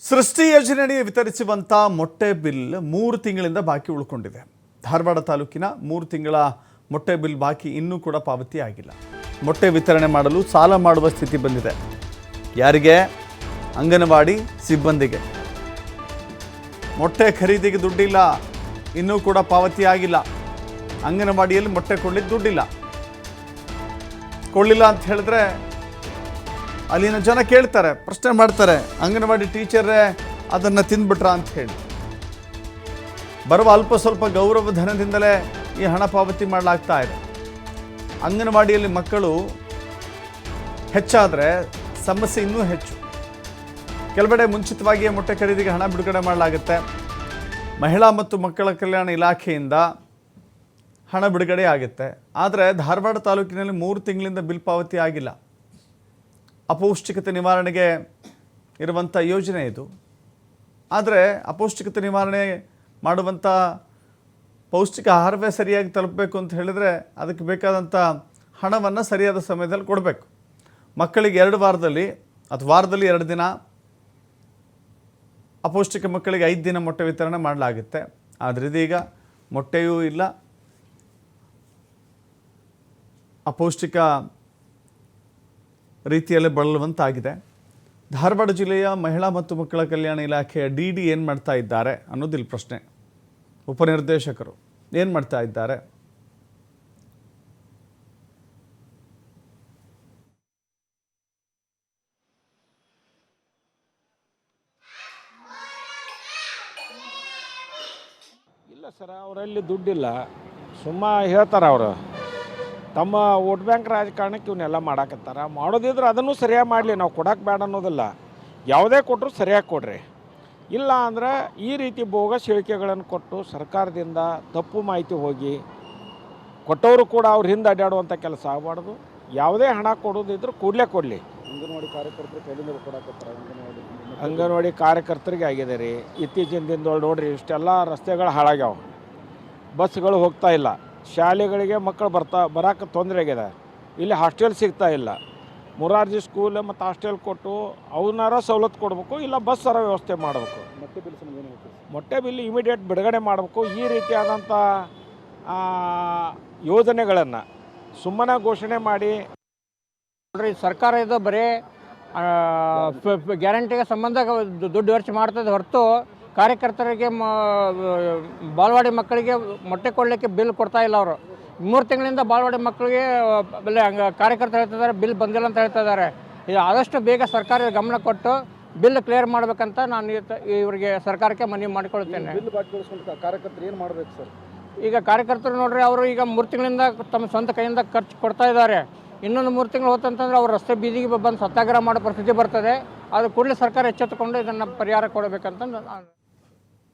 ಸೃಷ್ಟಿ ಯೋಜನೆಯಡಿ ವಿತರಿಸುವಂಥ ಮೊಟ್ಟೆ ಬಿಲ್ ಮೂರು ತಿಂಗಳಿಂದ ಬಾಕಿ ಉಳ್ಕೊಂಡಿದೆ. ಧಾರವಾಡ ತಾಲೂಕಿನ ಮೂರು ತಿಂಗಳ ಮೊಟ್ಟೆ ಬಿಲ್ ಬಾಕಿ ಇನ್ನೂ ಕೂಡ ಪಾವತಿ ಆಗಿಲ್ಲ. ಮೊಟ್ಟೆ ವಿತರಣೆ ಮಾಡಲು ಸಾಲ ಮಾಡುವ ಸ್ಥಿತಿ ಬಂದಿದೆ. ಯಾರಿಗೆ? ಅಂಗನವಾಡಿ ಸಿಬ್ಬಂದಿಗೆ. ಮೊಟ್ಟೆ ಖರೀದಿಗೆ ದುಡ್ಡಿಲ್ಲ. ಇನ್ನೂ ಕೂಡ ಪಾವತಿ ಆಗಿಲ್ಲ. ಅಂಗನವಾಡಿಯಲ್ಲಿ ಮೊಟ್ಟೆ ಕೊಡ್ಲಿಕ್ಕೆ ದುಡ್ಡಿಲ್ಲ. ಕೊಡಲಿಲ್ಲ ಅಂತ ಹೇಳಿದ್ರೆ ಅಲ್ಲಿನ ಜನ ಕೇಳ್ತಾರೆ, ಪ್ರಶ್ನೆ ಮಾಡ್ತಾರೆ, ಅಂಗನವಾಡಿ ಟೀಚರೇ ಅದನ್ನು ತಿಂದ್ಬಿಟ್ರ ಅಂತ ಹೇಳಿ. ಬರುವ ಅಲ್ಪ ಸ್ವಲ್ಪ ಗೌರವ ಧನದಿಂದಲೇ ಈ ಹಣ ಪಾವತಿ ಮಾಡಲಾಗ್ತಾ ಇದೆ. ಅಂಗನವಾಡಿಯಲ್ಲಿ ಮಕ್ಕಳು ಹೆಚ್ಚಾದರೆ ಸಮಸ್ಯೆ ಇನ್ನೂ ಹೆಚ್ಚು. ಕೆಲವೆಡೆ ಮುಂಚಿತವಾಗಿಯೇ ಮೊಟ್ಟೆ ಖರೀದಿಗೆ ಹಣ ಬಿಡುಗಡೆ ಮಾಡಲಾಗುತ್ತೆ. ಮಹಿಳಾ ಮತ್ತು ಮಕ್ಕಳ ಕಲ್ಯಾಣ ಇಲಾಖೆಯಿಂದ ಹಣ ಬಿಡುಗಡೆ ಆಗುತ್ತೆ. ಆದರೆ ಧಾರವಾಡ ತಾಲೂಕಿನಲ್ಲಿ ಮೂರು ತಿಂಗಳಿಂದ ಬಿಲ್ ಪಾವತಿ ಆಗಿಲ್ಲ. ಅಪೌಷ್ಟಿಕತೆ ನಿವಾರಣೆಗೆ ಇರುವಂಥ ಯೋಜನೆ ಇದು. ಆದರೆ ಅಪೌಷ್ಟಿಕತೆ ನಿವಾರಣೆ ಮಾಡುವಂಥ ಪೌಷ್ಟಿಕ ಆಹಾರವೇ ಸರಿಯಾಗಿ ತಲುಪಬೇಕು ಅಂತ ಹೇಳಿದರೆ ಅದಕ್ಕೆ ಬೇಕಾದಂಥ ಹಣವನ್ನು ಸರಿಯಾದ ಸಮಯದಲ್ಲಿ ಕೊಡಬೇಕು. ಮಕ್ಕಳಿಗೆ ಎರಡು ವಾರದಲ್ಲಿ ಅಥವಾ ವಾರದಲ್ಲಿ ಎರಡು ದಿನ, ಅಪೌಷ್ಟಿಕ ಮಕ್ಕಳಿಗೆ ಐದು ದಿನ ಮೊಟ್ಟೆ ವಿತರಣೆ ಮಾಡಲಾಗುತ್ತೆ. ಆದರೆ ಇದೀಗ ಮೊಟ್ಟೆಯೂ ಇಲ್ಲ. ಅಪೌಷ್ಟಿಕ ರೀತಿಯಲ್ಲಿ ಬಳಲುವಂತಾಗಿದೆ. ಧಾರವಾಡ ಜಿಲ್ಲೆಯ ಮಹಿಳಾ ಮತ್ತು ಮಕ್ಕಳ ಕಲ್ಯಾಣ ಇಲಾಖೆಯ ಡಿ ಡಿ ಏನು ಮಾಡ್ತಾ ಇದ್ದಾರೆ ಅನ್ನೋದು ಇಲ್ಲಿ ಪ್ರಶ್ನೆ. ಉಪನಿರ್ದೇಶಕರು ಏನು ಮಾಡ್ತಾ ಇದ್ದಾರೆ? ಇಲ್ಲ ಸರ್, ಅವರಲ್ಲಿ ದುಡ್ಡಿಲ್ಲ. ಸುಮ್ಮ ಹೇಳ್ತಾರೆ ಅವರು. ತಮ್ಮ ವೋಟ್ ಬ್ಯಾಂಕ್ ರಾಜಕಾರಣಕ್ಕೆ ಇವನ್ನೆಲ್ಲ ಮಾಡಾಕತ್ತಾರ? ಮಾಡೋದಿದ್ರೆ ಅದನ್ನು ಸರಿಯಾಗಿ ಮಾಡಲಿ ನಾವು ಕೊಡಕ್ಕೆ ಬೇಡ ಅನ್ನೋದಿಲ್ಲ. ಯಾವುದೇ ಕೊಟ್ಟರು ಸರಿಯಾಗಿ ಕೊಡ್ರಿ. ಇಲ್ಲ ಅಂದ್ರೆ ಈ ರೀತಿ ಬೋಗಸ್ ಹೇಳಿಕೆಗಳನ್ನು ಕೊಟ್ಟು ಸರ್ಕಾರದಿಂದ ತಪ್ಪು ಮಾಹಿತಿ ಹೋಗಿ ಕೊಟ್ಟವರು ಕೂಡ ಅವ್ರ ಹಿಂದೆ ಅಡ್ಡಾಡುವಂಥ ಕೆಲಸ ಆಗಬಾರ್ದು. ಯಾವುದೇ ಹಣ ಕೊಡೋದಿದ್ರು ಕೂಡಲೇ ಕೊಡಲಿ. ಅಂಗನವಾಡಿ ಕಾರ್ಯಕರ್ತರು ಕೈಲಿಂದ ಕೊಡಾಕತ್ತಾರ ಅಂಗನವಾಡಿ ಅಂಗನವಾಡಿ ಕಾರ್ಯಕರ್ತರಿಗೆ ಆಗಿದೆ ರೀ. ಇತ್ತೀಚಿನ ದಿನದೊಳಗೆ ನೋಡ್ರಿ ಇಷ್ಟೆಲ್ಲ ರಸ್ತೆಗಳು ಹಾಳಾಗ್ಯಾವ. ಬಸ್ಗಳು ಹೋಗ್ತಾ ಇಲ್ಲ. ಶಾಲೆಗಳಿಗೆ ಮಕ್ಕಳು ಬರ್ತಾ ಬರೋಕ್ಕೆ ತೊಂದರೆ ಆಗಿದೆ. ಇಲ್ಲಿ ಹಾಸ್ಟೆಲ್ ಸಿಗ್ತಾ ಇಲ್ಲ. ಮುರಾರ್ಜಿ ಸ್ಕೂಲ್ ಮತ್ತು ಹಾಸ್ಟೆಲ್ ಕೊಟ್ಟು ಅವನಾರ ಸವಲತ್ತು ಕೊಡಬೇಕು ಇಲ್ಲ ಬಸ್ ಸರ ವ್ಯವಸ್ಥೆ ಮಾಡಬೇಕು. ಮತ್ತೆ ಬಿಲ್ ಮೊಟ್ಟೆ ಬಿಲ್ ಇಮಿಡಿಯೇಟ್ ಬಿಡುಗಡೆ ಮಾಡಬೇಕು. ಈ ರೀತಿಯಾದಂಥ ಯೋಜನೆಗಳನ್ನು ಸುಮ್ಮನೆ ಘೋಷಣೆ ಮಾಡಿ. ನೋಡ್ರಿ ಸರ್ಕಾರ ಇದು ಬರೀ ಗ್ಯಾರಂಟಿಗೆ ಸಂಬಂಧ ದುಡ್ಡು ಖರ್ಚು ಮಾಡ್ತದೆ ಹೊರತು ಕಾರ್ಯಕರ್ತರಿಗೆ ಬಾಲ್ವಾಡಿ ಬಾಲವಾಡಿ ಮಕ್ಕಳಿಗೆ ಮೊಟ್ಟೆ ಕೊಡಲಿಕ್ಕೆ ಬಿಲ್ ಕೊಡ್ತಾ ಇಲ್ಲ ಅವರು. ಮೂರು ತಿಂಗಳಿಂದ ಬಾಲ್ವಾಡಿ ಮಕ್ಕಳಿಗೆ ಬೆಲೆ ಹಂಗೆ ಕಾರ್ಯಕರ್ತರು ಹೇಳ್ತಿದ್ದಾರೆ ಬಿಲ್ ಬಂದಿಲ್ಲ ಅಂತ ಹೇಳ್ತಾ ಇದ್ದಾರೆ. ಇದು ಆದಷ್ಟು ಬೇಗ ಸರ್ಕಾರ ಗಮನ ಕೊಟ್ಟು ಬಿಲ್ ಕ್ಲಿಯರ್ ಮಾಡಬೇಕಂತ ನಾನು ಇವರಿಗೆ ಸರ್ಕಾರಕ್ಕೆ ಮನವಿ ಮಾಡಿಕೊಳ್ತೇನೆ. ಬಿಲ್ ಬಾಕಿ ಉಳಿಸ್ಕೊಂಡು ಕಾರ್ಯಕರ್ತರು ಏನು ಮಾಡ್ಬೇಕು ಸರ್? ಈಗ ಕಾರ್ಯಕರ್ತರು ನೋಡ್ರಿ ಅವರು ಈಗ ಮೂರು ತಿಂಗಳಿಂದ ತಮ್ಮ ಸ್ವಂತ ಕೈಯಿಂದ ಖರ್ಚು ಕೊಡ್ತಾ ಇದ್ದಾರೆ. ಇನ್ನೊಂದು ಮೂರು ತಿಂಗಳು ಹೋತಂತಂದ್ರೆ ಅವ್ರು ರಸ್ತೆ ಬೀದಿಗೆ ಬಂದು ಸತ್ಯಾಗ್ರಹ ಮಾಡೋ ಪರಿಸ್ಥಿತಿ ಬರ್ತದೆ. ಅದು ಕೂಡಲೇ ಸರ್ಕಾರ ಎಚ್ಚೆತ್ತುಕೊಂಡು ಇದನ್ನು ಪರಿಹಾರ ಕೊಡಬೇಕಂತ ನಾನು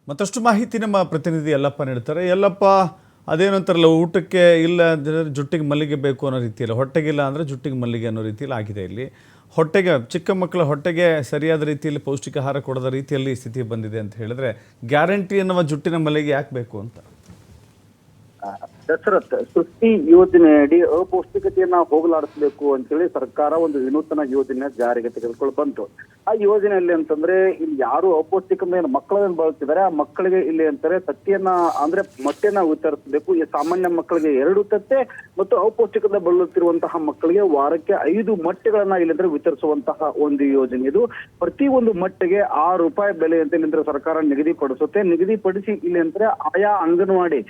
ಮತ್ತಷ್ಟು ಮಾಹಿತಿ ನಮ್ಮ ಪ್ರತಿನಿಧಿ ಯಲ್ಲಪ್ಪ ನೀಡ್ತಾರೆ ಯಲ್ಲಪ್ಪ ಅದೇನಂತಾರಲ್ಲ ಊಟಕ್ಕೆ ಇಲ್ಲ ಅಂದರೆ ಜುಟ್ಟಿಗೆ ಮಲ್ಲಿಗೆ ಬೇಕು ಅನ್ನೋ ರೀತಿಯಲ್ಲಿ, ಹೊಟ್ಟೆಗಿಲ್ಲ ಅಂದರೆ ಜುಟ್ಟಿಗೆ ಮಲ್ಲಿಗೆ ಅನ್ನೋ ರೀತಿಯಲ್ಲಿ ಆಗಿದೆ ಇಲ್ಲಿ. ಹೊಟ್ಟೆಗೆ, ಚಿಕ್ಕ ಮಕ್ಕಳ ಹೊಟ್ಟೆಗೆ ಸರಿಯಾದ ರೀತಿಯಲ್ಲಿ ಪೌಷ್ಟಿಕ ಆಹಾರ ಕೊಡದ ರೀತಿಯಲ್ಲಿ ಸ್ಥಿತಿ ಬಂದಿದೆ ಅಂತ ಹೇಳಿದ್ರೆ ಗ್ಯಾರಂಟಿ ಅನ್ನುವ ಜುಟ್ಟಿನ ಮಲ್ಲಿಗೆ ಯಾಕೆ ಬೇಕು ಅಂತ? ದಶರಥ್ ಸೃಷ್ಟಿ ಯೋಜನೆಯಡಿ ಅಪೌಷ್ಟಿಕತೆಯನ್ನ ಹೋಗಲಾಡಿಸಬೇಕು ಅಂತೇಳಿ ಸರ್ಕಾರ ಒಂದು ವಿನೂತನ ಯೋಜನೆ ಜಾರಿಗೆ ತೆಗೆದುಕೊಂಡು ಬಂತು. ಆ ಯೋಜನೆಯಲ್ಲಿ ಅಂತಂದ್ರೆ ಇಲ್ಲಿ ಯಾರು ಅಪೌಷ್ಟಿಕತೆ ಮಕ್ಕಳನ್ನ ಬಳಸ್ತಿದ್ದಾರೆ ಆ ಮಕ್ಕಳಿಗೆ ಇಲ್ಲಿ ಅಂತಾರೆ ತತ್ತಿಯನ್ನ ಅಂದ್ರೆ ಮೊಟ್ಟೆನ ವಿತರಿಸಬೇಕು. ಈ ಸಾಮಾನ್ಯ ಮಕ್ಕಳಿಗೆ ಎರಡು ತತ್ತೆ ಮತ್ತು ಅಪೌಷ್ಟಿಕದ ಬಳಲುತ್ತಿರುವಂತಹ ಮಕ್ಕಳಿಗೆ ವಾರಕ್ಕೆ ಐದು ಮೊಟ್ಟೆಗಳನ್ನ ಇಲ್ಲಿಂದ್ರೆ ವಿತರಿಸುವಂತಹ ಒಂದು ಯೋಜನೆ ಇದು. ಪ್ರತಿ ಒಂದು ಮೊಟ್ಟೆಗೆ ಆರು ರೂಪಾಯಿ ಬೆಲೆ ಅಂತ ಇಲ್ಲಿ ಸರ್ಕಾರ ನಿಗದಿಪಡಿಸುತ್ತೆ. ನಿಗದಿಪಡಿಸಿ ಇಲ್ಲಿ ಅಂದ್ರೆ ಆಯಾ ಅಂಗನವಾಡಿ,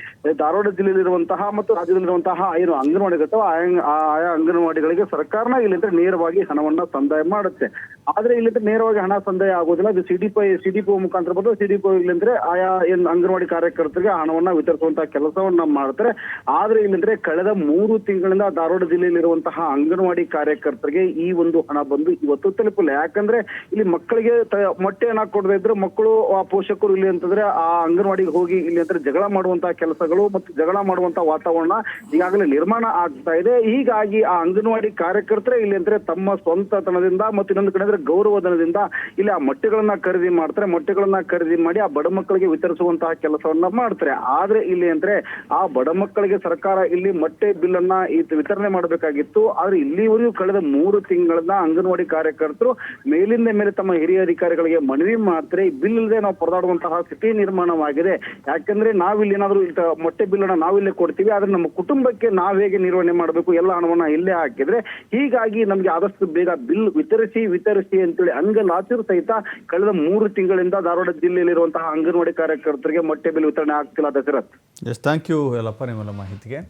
ಧಾರವಾಡ ಜಿಲ್ಲೆಯಲ್ಲಿರುವಂತಹ ಮತ್ತು ರಾಜ್ಯದಲ್ಲಿರುವಂತಹ ಏನು ಅಂಗನವಾಡಿಗಳು ಆಯಾ ಅಂಗನವಾಡಿಗಳಿಗೆ ಸರ್ಕಾರನ ಇಲ್ಲಿಂದ ನೇರವಾಗಿ ಹಣವನ್ನ ಸಂದಾಯ ಮಾಡುತ್ತೆ. ಆದ್ರೆ ಇಲ್ಲಿಂದ ನೇರವಾಗಿ ಹಣ ಸಂದಾಯ ಆಗೋದಿಲ್ಲ ಅದು ಸಿಡಿಪಿ ಸಿಡಿಪಿ ಮುಖಾಂತರ ಬಂದು ಸಿಡಿಪಿ ಇಲ್ಲಿಂದ್ರೆ ಆಯಾ ಏನ್ ಅಂಗನವಾಡಿ ಕಾರ್ಯಕರ್ತರಿಗೆ ಹಣವನ್ನ ವಿತರಿಸುವಂತಹ ಕೆಲಸವನ್ನ ಮಾಡ್ತಾರೆ. ಆದ್ರೆ ಇಲ್ಲಿಂದ್ರೆ ಕಳೆದ ಮೂರು ತಿಂಗಳಿಂದ ಧಾರವಾಡ ಜಿಲ್ಲೆಯಲ್ಲಿರುವಂತಹ ಅಂಗನವಾಡಿ ಕಾರ್ಯಕರ್ತರಿಗೆ ಈ ಒಂದು ಹಣ ಬಂದು ಇವತ್ತು ತಲುಪಿಲ್ಲ. ಯಾಕಂದ್ರೆ ಇಲ್ಲಿ ಮಕ್ಕಳಿಗೆ ತ- ಮೊಟ್ಟೆಯನ್ನ ಕೊಡದೇ ಇದ್ರೆ ಮಕ್ಕಳು ಆ ಪೋಷಕರು ಇಲ್ಲಿ ಅಂತಂದ್ರೆ ಆ ಅಂಗನವಾಡಿಗೆ ಹೋಗಿ ಇಲ್ಲಿ ಅಂದ್ರೆ ಜಗಳ ಮಾಡುವಂತಹ ಕೆಲಸಗಳು ಮತ್ತು ಜಗಳ ಮಾಡುವಂತಹ ವಾತಾವರಣ ಈಗಾಗಲೇ ನಿರ್ಮಾಣ ಆಗ್ತಾ ಇದೆ. ಹೀಗಾಗಿ ಆ ಅಂಗನವಾಡಿ ಕಾರ್ಯಕರ್ತರೇ ಇಲ್ಲಿ ಅಂದ್ರೆ ತಮ್ಮ ಸ್ವಂತ ತನದಿಂದ ಮತ್ತು ಇನ್ನೊಂದು ಕಡೆ ಅಂದ್ರೆ ಗೌರವ ಗೌರವಧನದಿಂದ ಇಲ್ಲಿ ಆ ಮೊಟ್ಟೆಗಳನ್ನ ಖರೀದಿ ಮಾಡ್ತಾರೆ. ಮೊಟ್ಟೆಗಳನ್ನ ಖರೀದಿ ಮಾಡಿ ಆ ಬಡ ಮಕ್ಕಳಿಗೆ ವಿತರಿಸುವಂತಹ ಕೆಲಸವನ್ನ ಮಾಡ್ತಾರೆ. ಆದ್ರೆ ಇಲ್ಲಿ ಅಂದ್ರೆ ಆ ಬಡ ಮಕ್ಕಳಿಗೆ ಸರ್ಕಾರ ಇಲ್ಲಿ ಮೊಟ್ಟೆ ಬಿಲ್ ಅನ್ನ ವಿತರಣೆ ಮಾಡಬೇಕಾಗಿತ್ತು. ಆದ್ರೆ ಇಲ್ಲಿವರೆಗೂ ಕಳೆದ ಮೂರು ತಿಂಗಳನ್ನ ಅಂಗನವಾಡಿ ಕಾರ್ಯಕರ್ತರು ಮೇಲಿಂದ ಮೇಲೆ ತಮ್ಮ ಹಿರಿಯ ಅಧಿಕಾರಿಗಳಿಗೆ ಮನವಿ ಮಾಡ್ತಾರೆ. ಈ ಬಿಲ್ ಇಲ್ಲದೆ ನಾವು ಪರದಾಡುವಂತಹ ಸ್ಥಿತಿ ನಿರ್ಮಾಣವಾಗಿದೆ. ಯಾಕಂದ್ರೆ ನಾವಿಲ್ಲಿ ಏನಾದ್ರೂ ಮೊಟ್ಟೆ ಬಿಲ್ ಅನ್ನ ನಾವಿಲ್ಲೇ ಕೊಡ್ತೀವಿ, ಆದ್ರೆ ನಮ್ಮ ಕುಟುಂಬಕ್ಕೆ ನಾವ್ ಹೇಗೆ ನಿರ್ವಹಣೆ ಮಾಡಬೇಕು, ಎಲ್ಲ ಹಣವನ್ನ ಇಲ್ಲೇ ಹಾಕಿದ್ರೆ, ಹೀಗಾಗಿ ನಮ್ಗೆ ಆದಷ್ಟು ಬೇಗ ಬಿಲ್ ವಿತರಿಸಿ ವಿತರಿಸಿ ಅಂತೇಳಿ ಅಂಗಲಾಚರು ಸಹಿತ ಕಳೆದ ಮೂರು ತಿಂಗಳಿಂದ ಧಾರವಾಡ ಜಿಲ್ಲೆಯಲ್ಲಿರುವಂತಹ ಅಂಗನವಾಡಿ ಕಾರ್ಯಕರ್ತರಿಗೆ ಮೊಟ್ಟೆ ಬಿಲ್ ವಿತರಣೆ ಆಗ್ತಿಲ್ಲ Dasharath yes thank you Yallappa, ನಿಮ್ಮೆಲ್ಲ ಮಾಹಿತಿಗೆ.